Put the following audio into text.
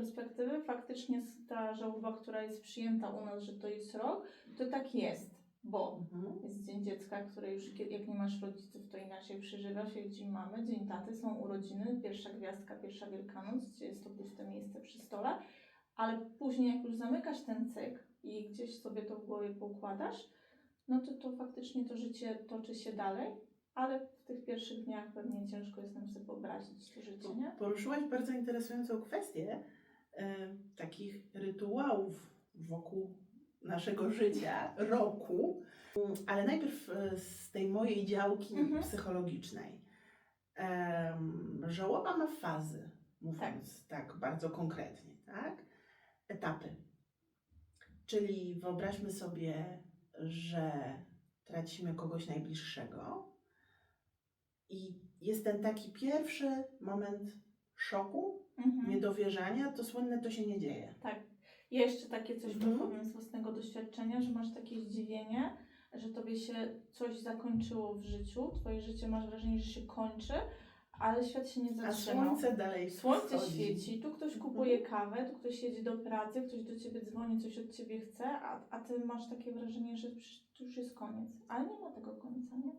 perspektywy, faktycznie ta żałoba, która jest przyjęta u nas, że to jest rok, to tak jest, bo Mhm. jest Dzień Dziecka, który już jak nie masz rodziców, to inaczej przeżywa się, dzień mamy, dzień taty, są urodziny, pierwsza gwiazdka, pierwsza Wielkanoc, gdzie jest to puste miejsce przy stole, ale później jak już zamykasz ten cykl i gdzieś sobie to w głowie poukładasz, no to to faktycznie to życie toczy się dalej, ale w tych pierwszych dniach pewnie ciężko jest nam sobie wyobrazić to życie, nie? Poruszyłaś bardzo interesującą kwestię takich rytuałów wokół naszego życia, roku, ale najpierw e, z tej mojej działki Mhm. psychologicznej. Żałoba ma fazy, mówiąc tak. bardzo konkretnie, tak? Etapy. Czyli wyobraźmy sobie, że tracimy kogoś najbliższego i jest ten taki pierwszy moment szoku, Mhm. niedowierzania, to słynne to się nie dzieje. Tak. I jeszcze takie coś Mhm. powiem z własnego doświadczenia, że masz takie zdziwienie, że tobie się coś zakończyło w życiu, twoje życie masz wrażenie, że się kończy, ale świat się nie A zatrzymał. słońce dalej Słońce świeci, tu ktoś kupuje kawę, tu ktoś jedzie do pracy, ktoś do ciebie dzwoni, coś od ciebie chce, a, a ty masz takie wrażenie, że już jest koniec. Ale nie ma tego końca, nie?